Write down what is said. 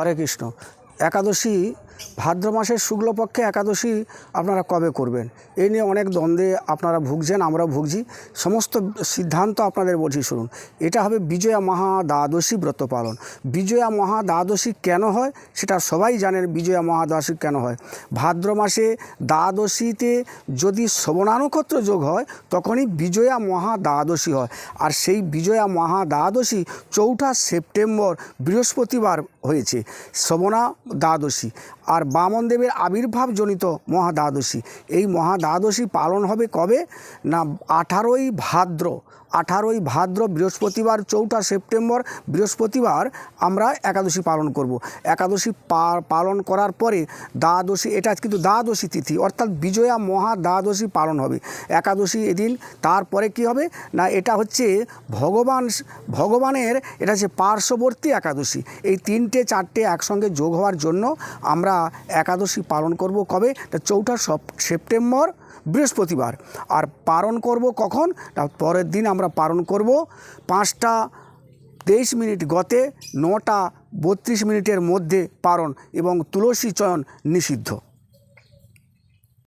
হরে কৃষ্ণ একাদশী ভাদ্র মাসের শুক্লপক্ষে একাদশী আপনারা কবে করবেন? এই নিয়ে অনেক দ্বন্দ্বে আপনারা ভুগছেন, আমরাও ভুগছি। সমস্ত সিদ্ধান্ত আপনাদের বলছি শুনুন। এটা হবে বিজয়া মহা দ্বাদশী ব্রত পালন। বিজয়া মহা দ্বাদশী কেন হয় সেটা সবাই জানেন বিজয়া মহা দ্বাদশী কেন হয়। ভাদ্র মাসে দ্বাদশীতে যদি শ্রবণা নক্ষত্র যোগ হয়, তখনই বিজয়া মহা দ্বাদশী হয়। আর সেই বিজয়া মহা দ্বাদশী চৌঠা সেপ্টেম্বর বৃহস্পতিবার হয়েছে শ্রবণা দ্বাদশী আর বামনদেবের আবির্ভাবজনিত মহা দ্বাদশী এই মহাদ্বাদশী পালন হবে কবে? না আঠারোই ভাদ্র। আঠারোই ভাদ্র বৃহস্পতিবার, চৌঠা সেপ্টেম্বর বৃহস্পতিবার আমরা একাদশী পালন করব। একাদশী পালন করার পরে দ্বাদশী, এটা কিন্তু দ্বাদশী তিথি, অর্থাৎ বিজয়া মহা দ্বাদশী পালন হবে। একাদশী এদিন, তারপরে কি হবে? না, এটা হচ্ছে ভগবান ভগবানের, এটা হচ্ছে পার্শ্ববর্তী একাদশী। এই তিনটে, চারটে একসঙ্গে যোগ হওয়ার জন্য আমরা একাদশী পালন করব কবে? চৌঠা সপ- সেপ্টেম্বর বৃহস্পতিবার। আর পালন করব কখন? পরের দিন আমরা পালন করব পাঁচটা তেইশ মিনিট গতে, নটা বত্রিশ মিনিটের মধ্যে পালন এবং তুলসী চয়ন নিষিদ্ধ।